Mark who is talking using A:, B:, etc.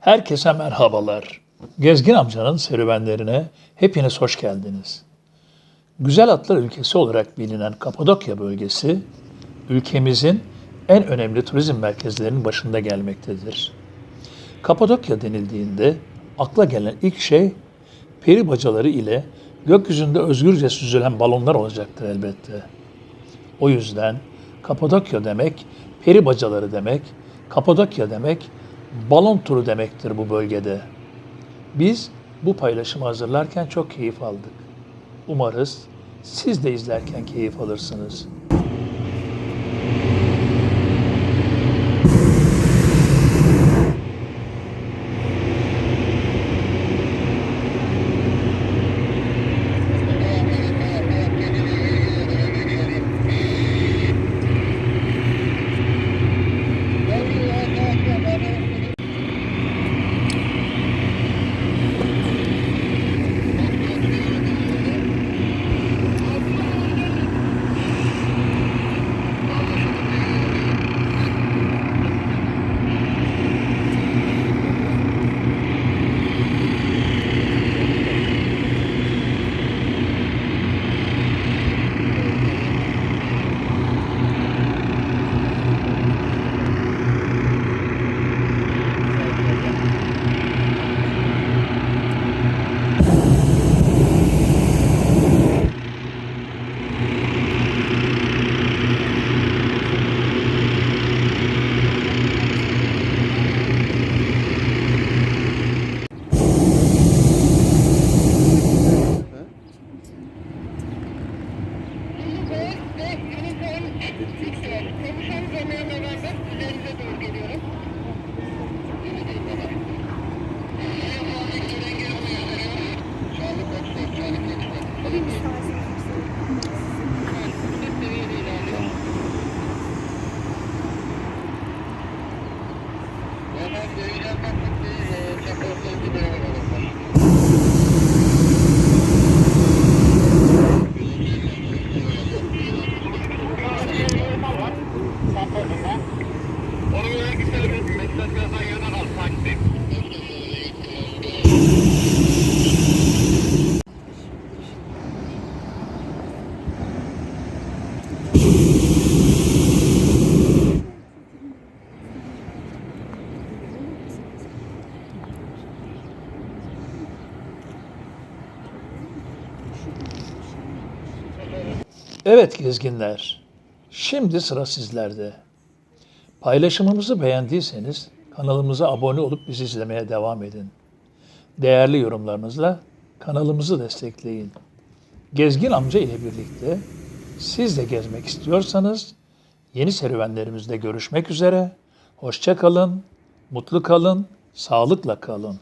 A: Herkese merhabalar. Gezgin amcanın serüvenlerine hepiniz hoş geldiniz. Güzel atlar ülkesi olarak bilinen Kapadokya bölgesi, ülkemizin en önemli turizm merkezlerinin başında gelmektedir. Kapadokya denildiğinde akla gelen ilk şey peri bacaları ile gökyüzünde özgürce süzülen balonlar olacaktır elbette. O yüzden Kapadokya demek, peri bacaları demek, Kapadokya demek, balon turu demektir bu bölgede. Biz bu paylaşımı hazırlarken çok keyif aldık. Umarız siz de izlerken keyif alırsınız.
B: Konuşan zamanla beraber üzerinize doğru geliyorum.
C: Alayım isterseniz.
B: Onu
A: Evet gezginler, şimdi sıra sizlerde. Paylaşımımızı beğendiyseniz kanalımıza abone olup bizi izlemeye devam edin. Değerli yorumlarınızla kanalımızı destekleyin. Gezgin amca ile birlikte siz de gezmek istiyorsanız yeni serüvenlerimizde görüşmek üzere. Hoşça kalın, mutlu kalın, sağlıkla kalın.